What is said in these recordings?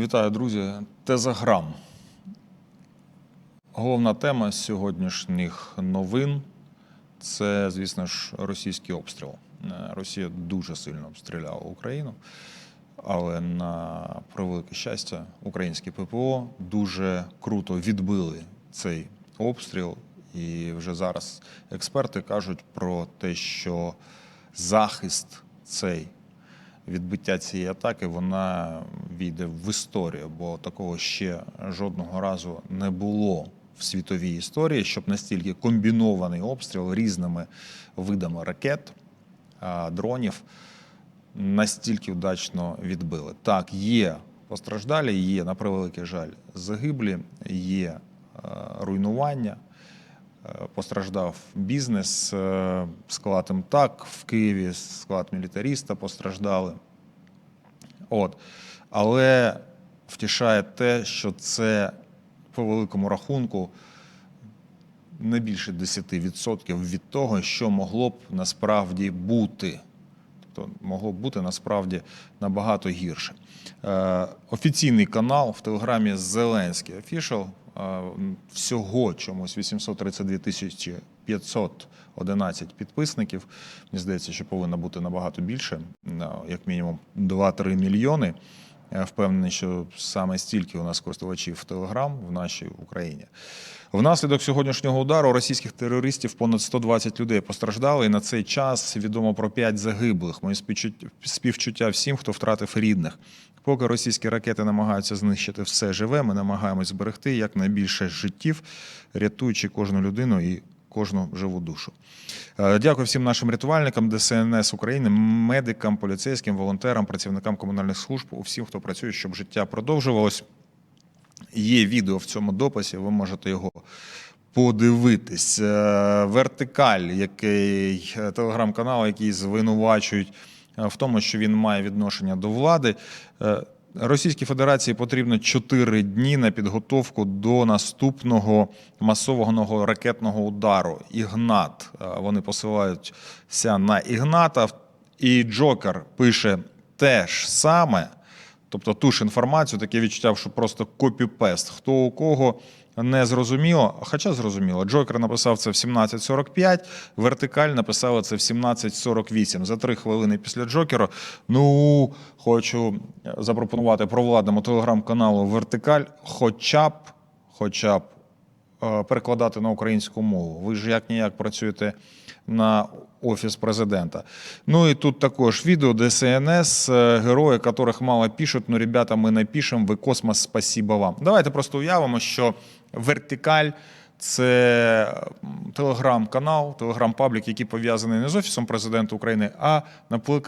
Вітаю, друзі. Тезаграм. Головна тема сьогоднішніх новин це, звісно ж, російський обстріл. Е, Росія дуже сильно обстріляла Україну, але на превелике щастя, українські ППО дуже круто відбили цей обстріл. І вже зараз експерти кажуть про те, що захист цей відбиття цієї атаки вона війде в історію, бо такого ще жодного разу не було в світовій історії, щоб настільки комбінований обстріл різними видами ракет, дронів настільки вдачно відбили. Так, є постраждалі, є на превеликий жаль загиблі, є е, руйнування. Е, Постраждав бізнес, е, склад МТАК в Києві, склад мілітаріста постраждали. От. Але втішає те, що це по великому рахунку не більше 10% від того, що могло б насправді бути. Тобто могло б бути насправді набагато гірше. Е, офіційний канал в Телеграмі Зеленський е, всього чомусь 832 тисячі 511 підписників. Мені здається, що повинно бути набагато більше, як мінімум 2-3 мільйони. Я впевнений, що саме стільки у нас користувачів Телеграм в нашій Україні. Внаслідок сьогоднішнього удару російських терористів понад 120 людей постраждали. І на цей час відомо про 5 загиблих. Мої співчуття- всім, хто втратив рідних. Поки російські ракети намагаються знищити все живе, ми намагаємось зберегти якнайбільше життів, рятуючи кожну людину і кожну живу душу. Е, Дякую всім нашим рятувальникам ДСНС України, медикам, поліцейським, волонтерам, працівникам комунальних служб, усім, хто працює, щоб життя продовжувалось. Є відео в цьому дописі, ви можете його подивитись. Е, Вертикаль, який е, телеграм-канал, який звинувачують в тому, що він має відношення до влади. Російській Федерації потрібно 4 дні на підготовку до наступного масованого ракетного удару. Ігнат. Е, Вони посилаються на Ігната. І Джокер пише те ж саме. Тобто ту ж інформацію, таке відчуття, що просто копі-пест. Хто у кого не зрозуміло, хоча зрозуміло, Джокер написав це в 17.45, вертикаль написала це в 17.48. За три хвилини після Джокера. Ну, хочу запропонувати провладному телеграм-каналу Вертикаль, хоча б, хоча б е, перекладати на українську мову. Ви ж як ніяк працюєте на офіс президента. Ну і тут також відео ДСНС, е, герої, яких мало пишуть. Ну, ребята, ми не пишемо. Ви космос, спасибо вам. Давайте просто уявимо, що вертикаль. Це телеграм-канал, телеграм-паблік, який пов'язаний не з офісом президента України, а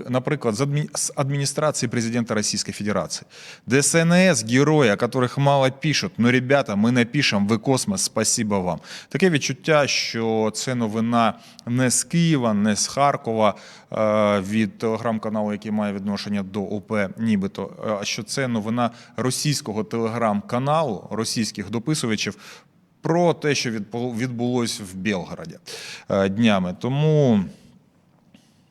наприклад, з адмі- президента Російської Федерації. ДСНС, герої, о которых мало пишуть. Ну, ребята, ми не пишемо, ви космос, спасибо вам. Таке відчуття, що це новина не з Києва, не з Харкова е, від телеграм-каналу, який має відношення до ОП, нібито, е, а що це новина російського телеграм-каналу, російських дописувачів про те, що відбу- відбулось в Білгороді е, днями. Тому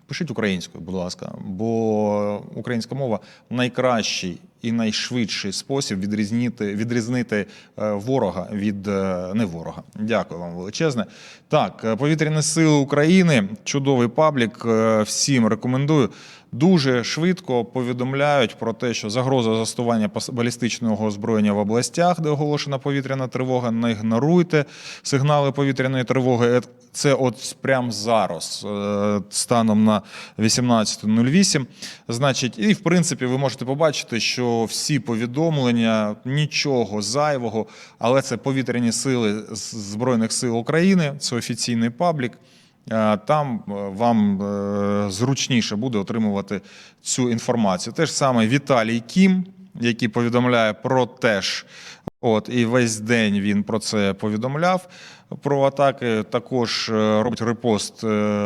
пишіть українською, будь ласка, бо українська мова найкращий і найшвидший спосіб відрізнити, відрізнити е, ворога від е, не ворога. Дякую вам величезне. Так, повітряні сили України, чудовий паблік. Всім рекомендую. Дуже швидко повідомляють про те, що загроза застування балістичного озброєння в областях, де оголошена повітряна тривога. Не ігноруйте сигнали повітряної тривоги. Е, Це от прямо зараз, е, станом на 18.08. Значить, і в принципі ви можете побачити, що всі повідомлення, нічого зайвого, але це повітряні сили Збройних сил України, це офіційний паблік. Е, Там е, вам е, зручніше буде отримувати цю інформацію. Те ж саме Віталій Кім, який повідомляє про те. От і весь день він про це повідомляв. Про атаки також робить репост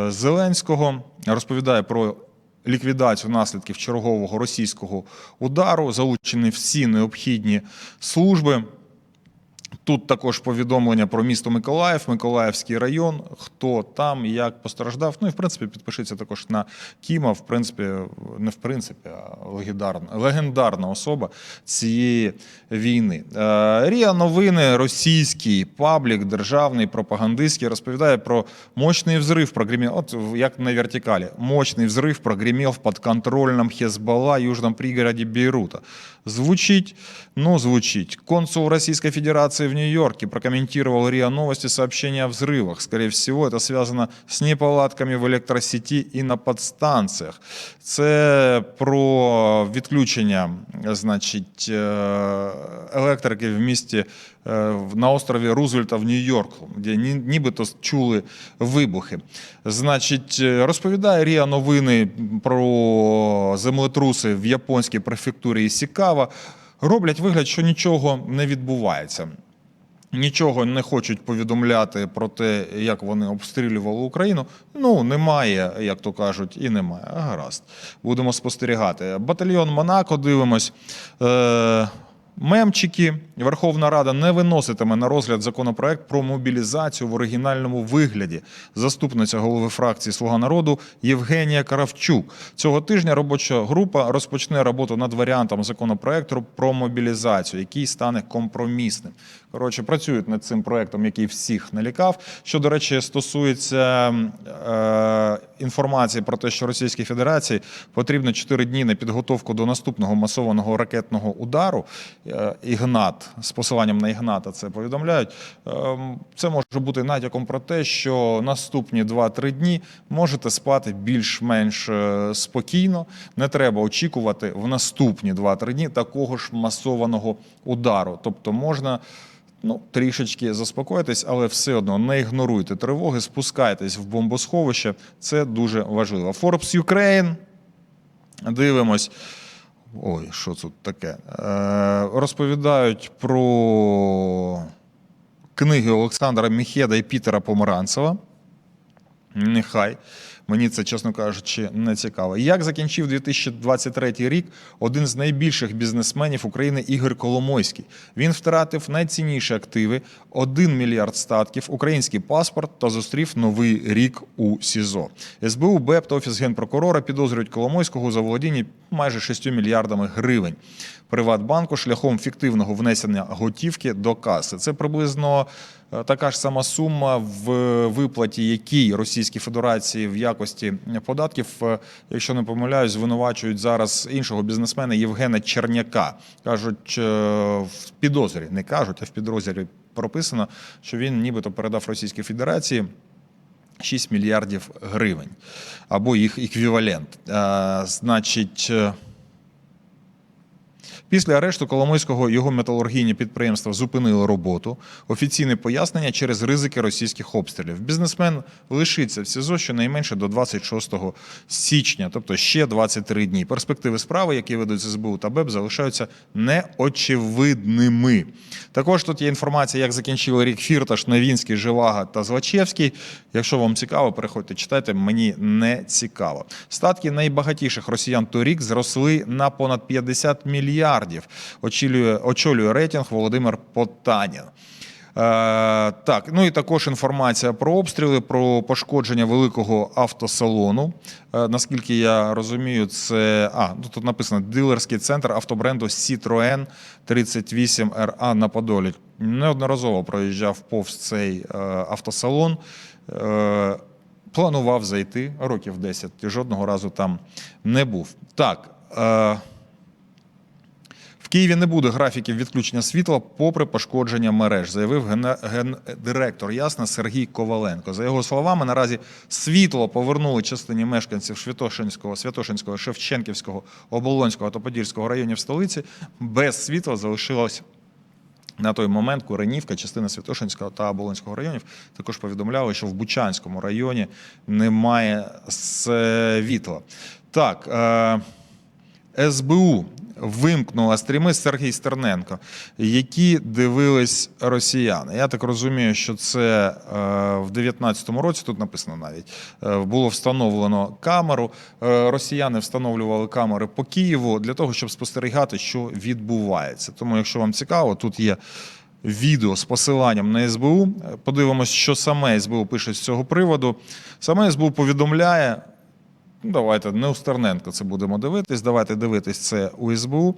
Зеленського, розповідає про ліквідацію наслідків чергового російського удару, залучені всі необхідні служби. Тут також повідомлення про місто Миколаїв, Миколаївський район, хто там, як постраждав. Ну і в принципі підпишіться також на Кіма. В принципі, не в принципі, а легендарна, легендарна особа цієї війни. Е, Ріа новини, російський паблік, державний, пропагандистський, розповідає про мощний взрив прогремів. От як на вертикалі. Мощний взрив прогремів в подконтрольном Хезбалла, южном пригороде Бейрута. Звучить, ну звучить. Консул Российской Федерации в Нью-Йорке прокомментировал РИА Новости сообщение о взрывах. Скорее всего, это связано с неполадками в электросети і на подстанціях. Це про відключення, значить, е, електрики в місті е, в- на острові Рузвельта в Нью-Йорку, де нібито чули вибухи. Значить, е, розповідає Ріа новини про землетруси в японській префектурі Ісікава. Роблять вигляд, що нічого не відбувається. Нічого не хочуть повідомляти про те, як вони обстрілювали Україну. Ну, немає, як то кажуть, і немає. Гаразд. Будемо спостерігати. Батальйон Монако дивимось. Е- Мемчики Верховна Рада не виноситиме на розгляд законопроект про мобілізацію в оригінальному вигляді. Заступниця голови фракції Слуга народу Євгенія Каравчук. Цього тижня робоча група розпочне роботу над варіантом законопроекту про мобілізацію, який стане компромісним. Коротше, працюють над цим проектом, який всіх налякав. Що, до речі, стосується е, інформації про те, що Російській Федерації потрібно 4 дні на підготовку до наступного масованого ракетного удару. Е, Ігнат з посиланням на Ігната це повідомляють. Ем, Це може бути натяком про те, що наступні 2-3 дні можете спати більш-менш е, спокійно. Не треба очікувати в наступні 2-3 дні такого ж масованого удару. Тобто можна. Ну, трішечки заспокоїтесь, але все одно не ігноруйте тривоги, спускайтесь в бомбосховище. Це дуже важливо. Forbes Ukraine. Дивимось. Ой, що тут таке? Е, розповідають про книги Олександра Міхеда і Пітера Помаранцева. Нехай. Мені це, чесно кажучи, не цікаво. Як закінчив 2023 рік один з найбільших бізнесменів України Ігор Коломойський? Він втратив найцінніші активи, 1 мільярд статків, український паспорт та зустрів новий рік у СІЗО. СБУ, БЕП та Офіс генпрокурора підозрюють Коломойського у заволодінні майже 6 мільярдами гривень. Приватбанку шляхом фіктивного внесення готівки до каси. Це приблизно е, така ж сама сума в виплаті, якій Російській Федерації в якості податків, е, якщо не помиляюсь, звинувачують зараз іншого бізнесмена Євгена Черняка. кажуть е, в підозрі, не кажуть, а в підозрі прописано, що він нібито передав Російській Федерації. 6 мільярдів гривень або їх еквівалент. Значить, Після арешту Коломойського його металургійні підприємства зупинили роботу. Офіційне пояснення через ризики російських обстрілів. Бізнесмен лишиться в СІЗО щонайменше до 26 січня, тобто ще 23 дні. Перспективи справи, які ведуть СБУ та БЕП, залишаються неочевидними. Також тут є інформація, як закінчили рік Фірташ, Новінський, Живага та Злачевський. Якщо вам цікаво, переходьте, читайте. Мені не цікаво. Статки найбагатіших росіян торік зросли на понад 50 мільярдів. Очолює, очолює рейтинг Володимир Потанін. Е, так, ну і також інформація про обстріли, про пошкодження великого автосалону. Е, наскільки я розумію, це а ну тут написано дилерський центр автобренду Citroen 38 RA на Подолі. Неодноразово проїжджав повз цей е, автосалон. Планував зайти років 10, і жодного разу там не був. Так. В Києві не буде графіків відключення світла попри пошкодження мереж, заявив гендиректор Ясна Сергій Коваленко. За його словами, наразі світло повернули частині мешканців Святошинського, Святошинського, Шевченківського, Оболонського та Подільського районів столиці. Без світла залишилось на той момент Куренівка, частина Святошинського та Оболонського районів також повідомляли, що в Бучанському районі немає світла. Так. Е- СБУ вимкнула стріми Сергій Стерненко, які дивились росіяни. Я так розумію, що це е, в 19-му році, тут написано навіть, е, було встановлено камеру. Е, Росіяни встановлювали камери по Києву для того, щоб спостерігати, що відбувається. Тому, якщо вам цікаво, тут є відео з посиланням на СБУ. Подивимось, що саме СБУ пише з цього приводу. Саме СБУ повідомляє. Ну, давайте не у Стерненка це будемо дивитись. Давайте дивитись це у СБУ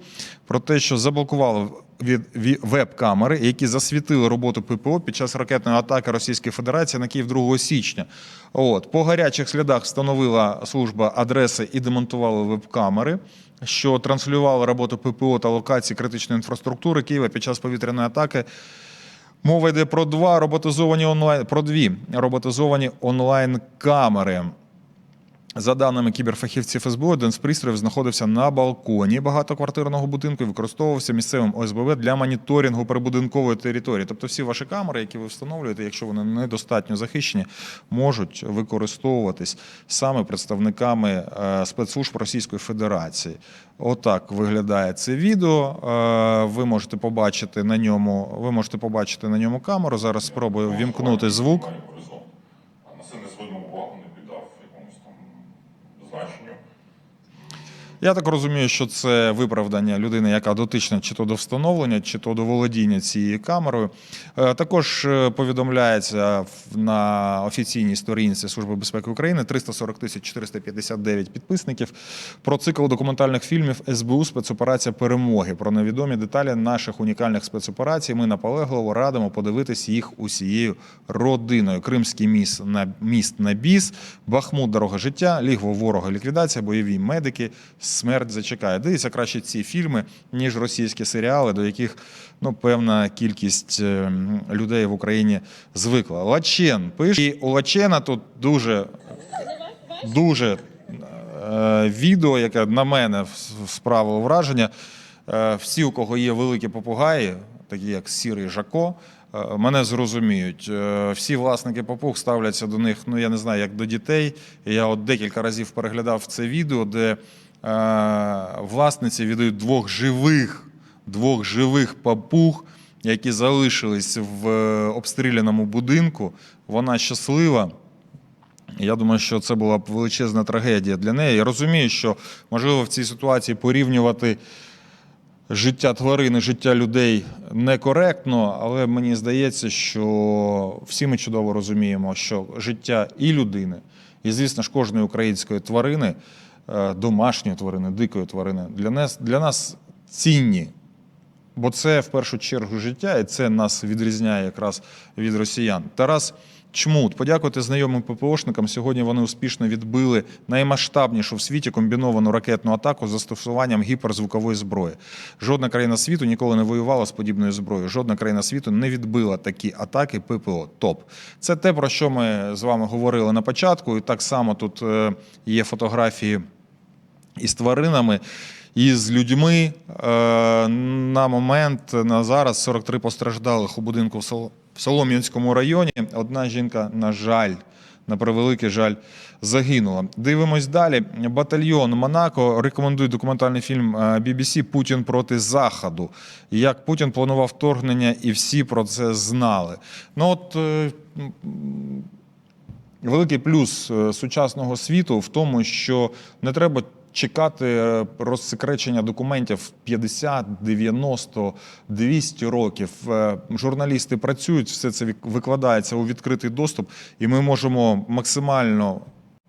про те, що заблокували від веб-камери, які засвітили роботу ППО під час ракетної атаки Російської Федерації на Київ 2 січня. От по гарячих слідах встановила служба адреси і демонтували веб-камери, що транслювали роботу ППО та локації критичної інфраструктури Києва під час повітряної атаки. Мова йде про два роботизовані онлайн про дві роботизовані онлайн камери. За даними кіберфахівців СБУ, один з пристроїв знаходився на балконі багатоквартирного будинку і використовувався місцевим ОСББ для моніторингу прибудинкової території. Тобто всі ваші камери, які ви встановлюєте, якщо вони недостатньо захищені, можуть використовуватись саме представниками е, спецслужб Російської Федерації. Отак виглядає це відео. Е, Ви можете побачити на ньому. Ви можете побачити на ньому камеру. Зараз спробую ввімкнути звук. значенню. Я так розумію, що це виправдання людини, яка дотична чи то до встановлення, чи то до володіння цією камерою. Е, Також е, повідомляється на офіційній сторінці Служби безпеки України 340 тисяч 459 підписників про цикл документальних фільмів СБУ спецоперація перемоги. Про невідомі деталі наших унікальних спецоперацій. Ми наполегливо радимо подивитись їх усією родиною. Кримський міст на міст на біс, Бахмут, дорога життя, лігво ворога, ліквідація, бойові медики, смерть зачекає. Дивіться краще ці фільми, ніж російські серіали, до яких ну певна кількість е, людей в Україні звикла. Лачен пише і у Лачена тут дуже дуже е, відео, яке на мене справило враження. Е, всі, у кого є великі попугаї, такі як сірий Жако, е, мене зрозуміють. Е, всі власники попуг ставляться до них, ну я не знаю, як до дітей. Я от декілька разів переглядав це відео, де власниці віддають двох живих, двох живих папуг, які залишились в е, обстріляному будинку. Вона щаслива. Я думаю, що це була б величезна трагедія для неї. Я розумію, що можливо в цій ситуації порівнювати життя тварин і життя людей некоректно, але мені здається, що всі ми чудово розуміємо, що життя і людини, і, звісно ж, кожної української тварини, е, домашньої тварини, дикої тварини, для нас, для нас цінні. Бо це в першу чергу життя, і це нас відрізняє якраз від росіян. Тарас Чмут, подякувати знайомим ППОшникам. Сьогодні вони успішно відбили наймасштабнішу в світі комбіновану ракетну атаку з застосуванням гіперзвукової зброї. Жодна країна світу ніколи не воювала з подібною зброєю. Жодна країна світу не відбила такі атаки ППО. Топ. Це те, про що ми з вами говорили на початку. І так само тут е, є фотографії із тваринами, і з людьми. Е, На момент на зараз 43 постраждалих у будинку в Солом'янському районі. Одна жінка, на жаль, на превеликий жаль, загинула. Дивимось далі. Батальйон Монако рекомендує документальний фільм е, BBC Путін проти Заходу. Як Путін планував вторгнення, і всі про це знали. Ну от. е, Великий плюс е, сучасного світу в тому, що не треба чекати е, розсекречення документів 50, 90, 200 років. Е, Журналісти працюють, все це викладається у відкритий доступ, і ми можемо максимально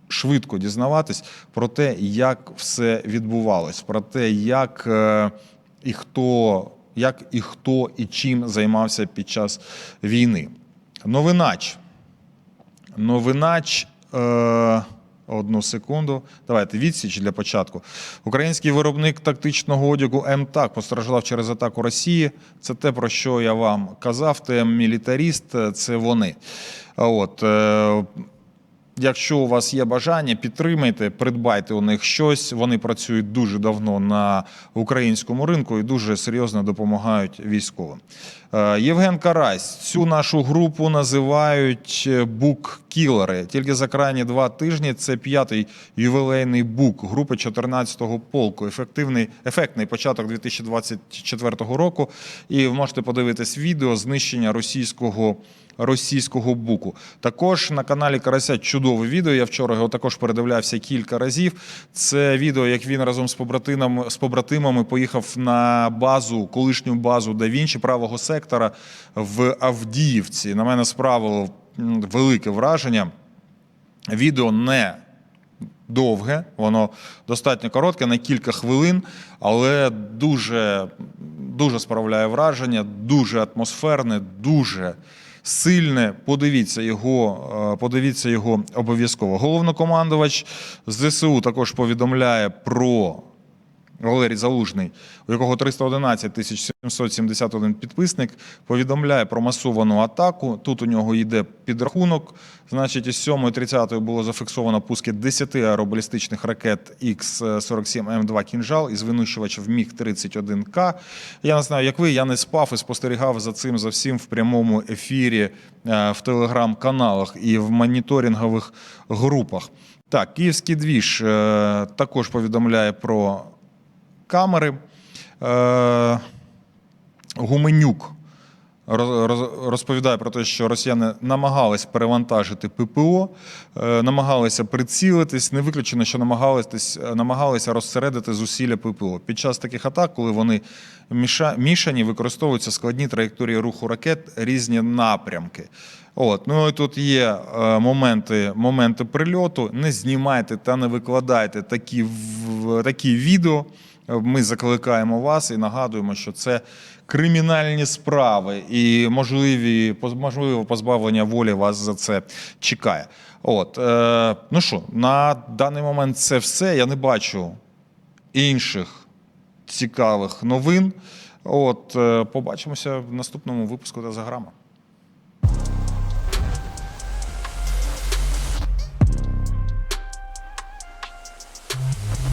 швидко дізнаватись про те, як все відбувалось, про те, як е, і хто, як і хто і чим займався під час війни. Новинач. Новинач. Е, одну секунду. Давайте відсіч для початку. Український виробник тактичного одягу МТАК постраждав через атаку Росії. Це те, про що я вам казав. ТМ Мілітаріст це вони. От, е, Якщо у вас є бажання, підтримайте, придбайте у них щось. Вони працюють дуже давно на українському ринку і дуже серйозно допомагають військовим. Е, Євген Карась, цю нашу групу називають бук-кілери. Тільки за крайні два тижні це п'ятий ювілейний бук групи 14-го полку. Ефективний ефектний початок 2024 року. І можете подивитись відео знищення російського російського буку. Також на каналі Карася чудове відео. Я вчора його також передивлявся кілька разів. Це відео, як він разом з побратимами, з побратимами поїхав на базу, колишню базу Да Вінчі правого сектора в Авдіївці. На мене справило велике враження. Відео не довге, воно достатньо коротке, на кілька хвилин, але дуже, дуже справляє враження, дуже атмосферне, дуже сильне. Подивіться його, е, подивіться його обов'язково. Головнокомандувач ЗСУ також повідомляє про. Валерій Залужний, у якого 311 тисяч 771 підписник, повідомляє про масовану атаку. Тут у нього йде підрахунок. Значить, із 7.30 було зафіксовано пуски 10 аеробалістичних ракет Х-47М2 «Кінжал» із винищувачів МіГ-31К. Я не знаю, як ви, я не спав і спостерігав за цим, за всім в прямому ефірі е, в телеграм-каналах і в моніторингових групах. Так, київський двіж е, також повідомляє про камери. Е, Гуменюк роз- роз- розповідає про те, що росіяни намагались перевантажити ППО, е, намагалися прицілитись. Не виключено, що намагалися, розсередити зусилля ППО. Під час таких атак, коли вони мішані, використовуються складні траєкторії руху ракет, різні напрямки. От, ну і тут є е, моменти, моменти прильоту. Не знімайте та не викладайте такі, такі відео. Ми закликаємо вас і нагадуємо, що це кримінальні справи, і можливі можливе позбавлення волі вас за це чекає. От е, ну що, на даний момент це все. Я не бачу інших цікавих новин. От е, побачимося в наступному випуску та заграма.